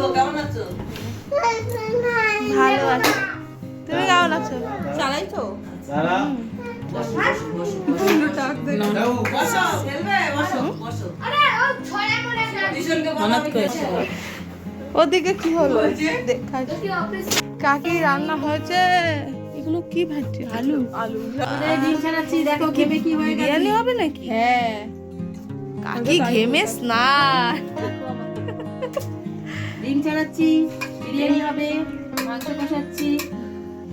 গো কেমন আছো? ভালো আছে। তুমি কেমন আছো? চালাই তো? সারা বসো খেলবে? বসো বসো। টিউশনকে মানত করেছে। ওদিকে কি হলো? কাকি রান্না হয়েছে? এগুলো কি ভাজছে? আলু। আলু। দেখো খেবে কি হয়ে বিরিয়ানি হবে নাকি? হ্যাঁ। কাকি ঘেমে স্নান। ডিম ছাড়াচ্ছি বিরিয়ানি হবে মাংস কষাচ্ছি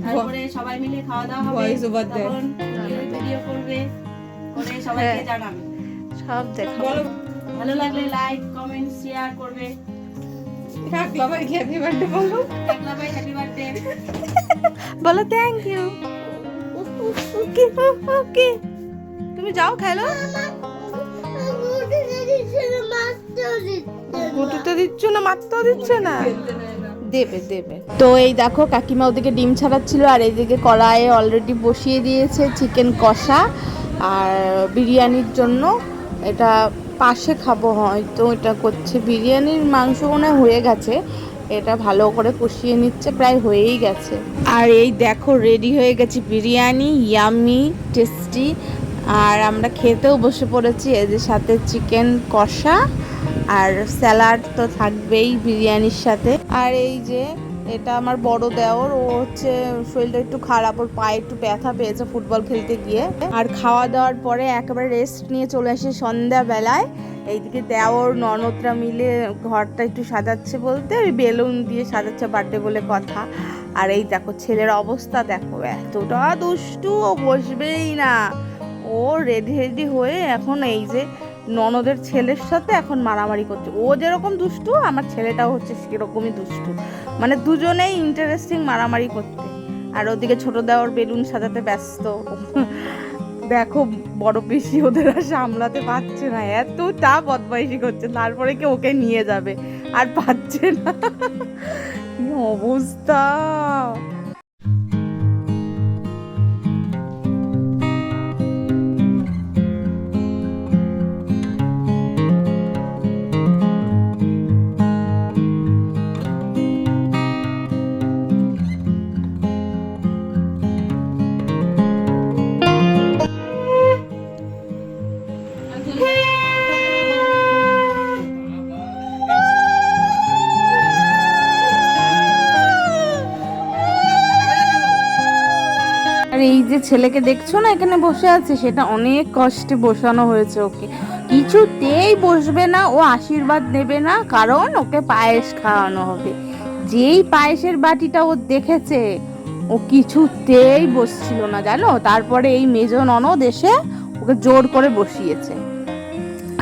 তারপরে সবাই মিলে খাওয়া দাওয়া হবে. তখন ভিডিও করবে করে সবাইকে হ্যাঁ। জানাবে। সব দেখাবো। ভালো লাগলে লাইক কমেন্ট শেয়ার করবে। কাকলা ভাই হ্যাপি বার্থডে বলো? হ্যাপি বার্থডে বলো থ্যাংক ইউ ওকে ওকে। তুমি যাও খেলো। দিচ্ছ না মারতেও দিচ্ছে না? দেবে দেবে। তো এই দেখো, কাকিমা ওদিকে ডিম ছাড়াচ্ছিল, আর এইদিকে কড়াইয়ে অলরেডি বসিয়ে দিয়েছে চিকেন কষা আর বিরিয়ানির জন্য। এটা পাশে খাব হয়তো, এটা করছে বিরিয়ানির মাংস মনে হয় গেছে। এটা ভালো করে কষিয়ে নিচ্ছে, প্রায় হয়েই গেছে। আর এই দেখো রেডি হয়ে গেছে বিরিয়ানি ইয়ামি টেস্টি আর আমরা খেতেও বসে পড়েছি, এদের সাথে চিকেন কষা আর স্যালাড তো থাকবেই বিরিয়ানির সাথে। আর এই যে, এটা আমার বড় দেওর, ও হচ্ছে শরীরটা একটু খারাপ, ওর পায়ে একটু ব্যথা পেয়েছে ফুটবল খেলতে গিয়ে। আর খাওয়া দাওয়ার পরে একেবারে রেস্ট নিয়ে চলে আসে সন্ধ্যাবেলায়। এইদিকে দেওর, ননদরা মিলে ঘরটা একটু সাজাচ্ছে বলতে, ওই বেলুন দিয়ে সাজাচ্ছে বার্থডে বলে কথা। আর এই দেখো, ছেলের অবস্থা দেখো, এতটা দুষ্টু, ও বসবেই না। ও রেডি রেডি হয়ে এখন এই যে ননদের ছেলের সাথে এখন মারামারি করছে। ও যেরকম দুষ্টু, আমার ছেলেটাও হচ্ছে সেরকমই দুষ্টু। মানে দুজনেই ইন্টারেস্টিং মারামারি করতে। আর ওদিকে ছোট দেওয়ার বেলুন সাজাতে ব্যস্ত। দেখো, বড় পিসি ওদের আর সামলাতে পারছে না। এত এতটা বদমাইশি করছে, তারপরে কি ওকে নিয়ে যাবে? আর পাচ্ছে না। অবস্থা? যে ছেলেকে দেখছ না এখানে বসে আছে, সেটা অনেক কষ্টে বসানো হয়েছে ওকে। কিছুতেই বসবে না, ও আশীর্বাদ নেবে না, কারণ ওকে পায়েস খাওয়ানো হবে। যেই পায়েসের বাটিটা ও দেখেছে, ও কিছুতেই বসছিল না, জানো? তারপরে এই মেজ ননদ এসে ওকে জোর করে বসিয়েছে।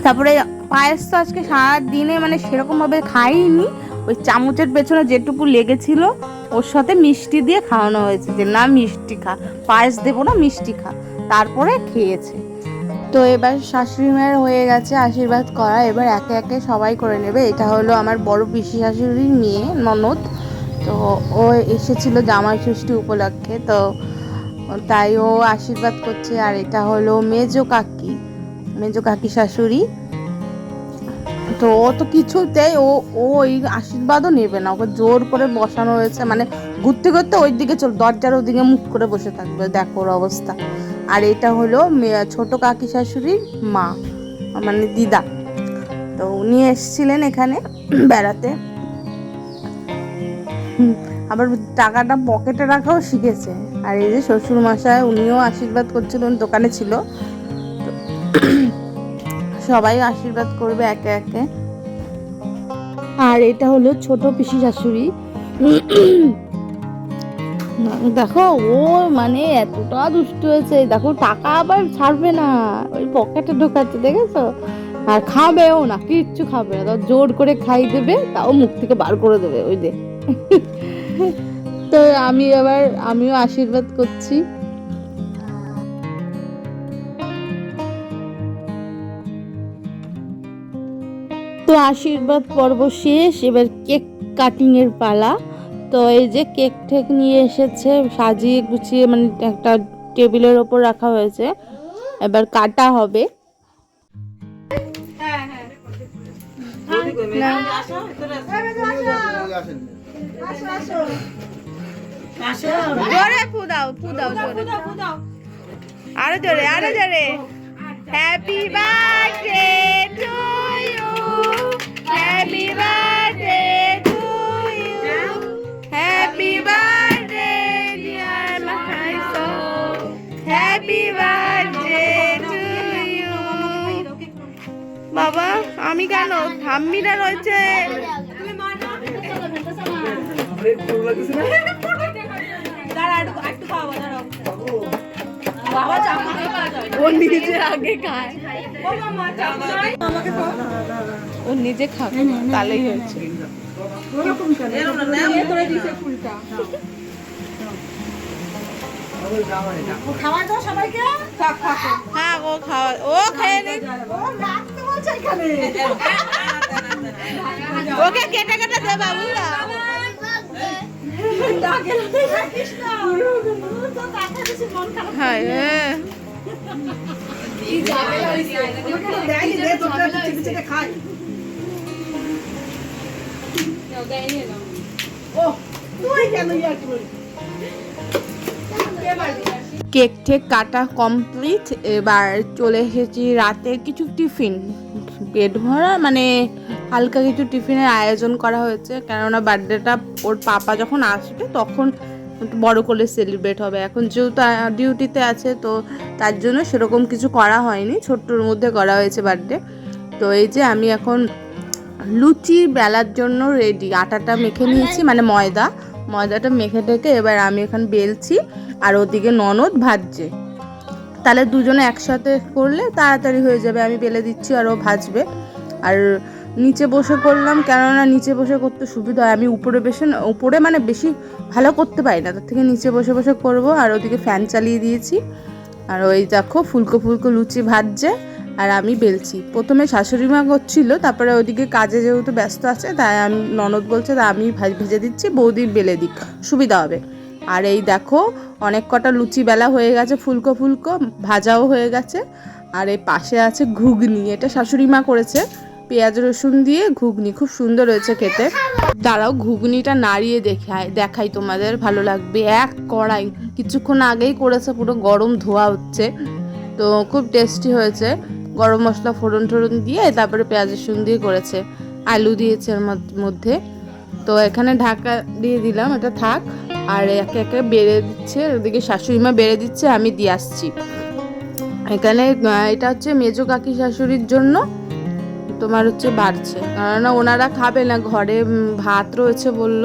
তারপরে পায়েস তো আজকে সারা দিনে মানে সেরকম ভাবে খাইনি, ওই চামচের পেছনে যেটুকু লেগেছিল ওর সাথে মিষ্টি দিয়ে খাওয়ানো হয়েছে যে, না, মিষ্টি খা, পায়েস দেবো না, মিষ্টি খা। তারপরে খেয়েছে। তো এবার শাশুড়ি মায়ের হয়ে গেছে আশীর্বাদ করা। এবার একে একে সবাই করে নেবে। এটা হলো আমার বড় পিসি শাশুড়ির মেয়ে, ননদ। তো ও এসেছিল জামাই ষষ্ঠী উপলক্ষে। তো তাই ও আশীর্বাদ করছে। আর এটা হলো মেজো কাকি মেজো কাকি শাশুড়ি। তো ও তো কিছুতেই ও ও ওই আশীর্বাদও নেবে না। ওকে জোর করে বসানো হয়েছে। মানে ঘুরতে ঘুরতে ওই দিকে চল, দরজার ওদিকে মুখ করে বসে থাকবে। দেখো ওর অবস্থা। আর এটা হলো ছোট কাকি শাশুড়ির মা মানে দিদা। তো উনি এসেছিলেন এখানে বেড়াতে। আবার টাকাটা পকেটে রাখাও শিখেছে। আর এই যে শ্বশুর মশাই উনিও আশীর্বাদ করছিলেন, দোকানে ছিল। সবাই আশীর্বাদ করবে একে একে। আর এটা হলো ছোট পিসি শাশুড়ি। দেখো, ও মানে এতটা দুষ্ট হয়েছে। দেখো, টাকা আবার ছাড়বে না। ওই পকেটে ঢোকাচ্ছে, দেখেছ? আর খাবেও না, কিচ্ছু খাবে না। তাও জোর করে খাই দেবে, তাও মুখ থেকে বার করে দেবে, ওই দে তো আমি আবার, আমিও আশীর্বাদ করছি। আশীর্বাদ পর্ব শেষ, এবার কেক কাটিং এর পালা। তো এই যে কেক ঠেক নিয়ে এসেছে, সাজিয়ে গুছিয়ে মানে একটা টেবিলের ওপর রাখা হয়েছে। এবার কাটা হবে। আরও জোরে আরও জোরে। হ্যাপি বার্থডে টু কেন? ঠাম্মিরা রয়েছে। ও নিজে আগে খায়। ও নিজে খাবে তাহলেই হয়েছে। হ্যাঁ ও খাওয়া ও খেয়ে নি ওকে কেটে কেটে দে বাবুরা হ্যাঁ হ্যাঁ কেক ঠেক কাটা কমপ্লিট, এবার চলে এসেছি রাতে কিছু টিফিন। পেট ভরা মানে হালকা কিছু টিফিনের আয়োজন করা হয়েছে, কেননা বার্থডেটা ওর পাপা যখন আসবে তখন বড় করে সেলিব্রেট হবে। এখন যেহেতু ডিউটিতে আছে, তো তার জন্য সেরকম কিছু করা হয়নি। ছোট্টর মধ্যে করা হয়েছে বার্থডে। তো এই যে আমি এখন লুচি বেলার জন্য রেডি আটাটা মেখে নিয়েছি মানে ময়দা। ময়দাটা মেখে টেকে এবার আমি এখন বেলছি। আর ওদিকে ননদ ভাজছে। তাহলে দুজনে একসাথে করলে তাড়াতাড়ি হয়ে যাবে, আমি বেলে দিচ্ছি আর ও ভাজবে। আর নিচে বসে করলাম, কেননা নিচে বসে করতে সুবিধা হয়। আমি উপরে বেশি উপরে মানে বেশি ভালো করতে পারি না, তার থেকে নিচে বসে বসে করব। আর ওদিকে ফ্যান চালিয়ে দিয়েছি। আর ওই দেখো ফুলকো ফুলকো লুচি ভাজছে, আর আমি বেলছি। প্রথমে শাশুড়ি মা করছিল, তারপরে ওইদিকে কাজে যেহেতু ব্যস্ত আছে, তাই আমি, ননদ বলছে, তা আমি ভেজে দিচ্ছি, বৌদি বেলে দিক, সুবিধা হবে। আর এই দেখো, অনেক কটা লুচি বেলা হয়ে গেছে, ফুলকো ফুলকো, ভাজাও হয়ে গেছে। আর এই পাশে আছে ঘুগনি, এটা শাশুড়ি মা করেছে। পেঁয়াজ রসুন দিয়ে ঘুগনি, খুব সুন্দর হয়েছে খেতে। দাঁড়াও, ঘুগনিটা নাড়িয়ে দেখাই দেখাই তোমাদের, ভালো লাগবে। এক কড়াই, কিছুক্ষণ আগেই করেছে, পুরো গরম ধোয়া হচ্ছে। তো খুব টেস্টি হয়েছে। গরম মশলা ফোড়ন টোড়ন দিয়ে তারপরে পেঁয়াজ রসুন দিয়ে করেছে। আলু দিয়েছে এর মধ্যে। তো এখানে ঢাকা দিয়ে দিলাম, এটা থাক। আর একে একে বেড়ে দিচ্ছে, ওদিকে শাশুড়ি মা বেড়ে দিচ্ছে, আমি দিয়ে আসছি। এখানে এটা হচ্ছে মেজো কাকি শাশুড়ির জন্য, তোমার হচ্ছে বাড়ছে। কেননা ওনারা খাবে না, ঘরে ভাত রয়েছে বলল,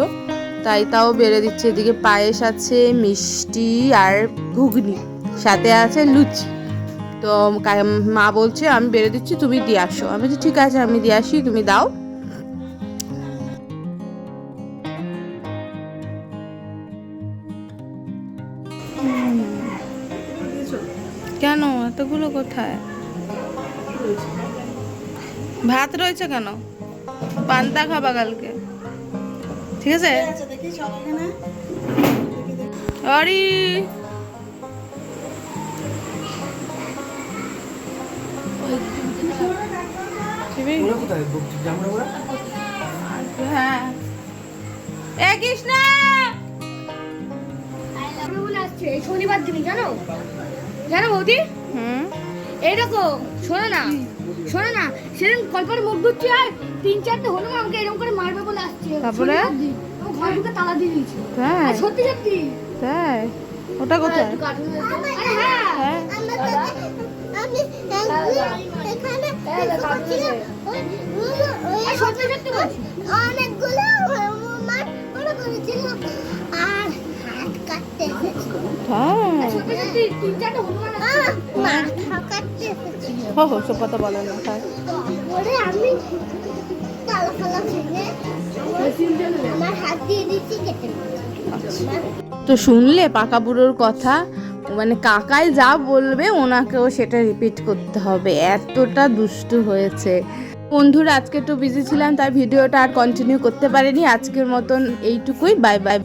তাই তাও বেড়ে দিচ্ছে। এদিকে পায়েস আছে, মিষ্টি আর ঘুগনি, সাথে আছে লুচি। তো মা বলছে, আমি বেড়ে দিচ্ছি, তুমি দিয়ে আসো। আমি বলছি, ঠিক আছে, আমি দিয়ে আসি, তুমি দাও। কেন? এতগুলো কোথায়? ভাত রয়েছে কেন? পান্তা খাবা কালকে। ঠিক আছে? অরি? হ্যাঁ। এ কৃষ্ণা! শনিবার দিনই জানো? জানো বৌদি? হুম। এইরকম শোনো না শোনো না সেদিন কল্পর মুখ ধুচ্ছি আর তিন চারটে হনুমান আমাকে এরকম করে মারবে বলে আসছে। তারপরে? ঘর ঢুকে তালা দিয়ে দিয়েছে। তাই? সত্যি সত্যি। তাই? ওটা কোথায়? আরে হ্যাঁ। হ্যাঁ। আর সত্যি সত্যি হো হো সব কথা বলে না তাই আমি কালো কালো ফেলে আমার হাত দিয়ে দিচ্ছি কেটে তো শুনলে পাকা বুড়োর কথা? মানে কাকাই যা বলবে ওনাকেও সেটা রিপিট করতে হবে। এতটা দুষ্টু হয়েছে। বন্ধুরা আজকে একটু বিজি ছিলাম তাই ভিডিওটা আর কন্টিনিউ করতে পারিনি। আজকের মতন এইটুকুই। Bye bye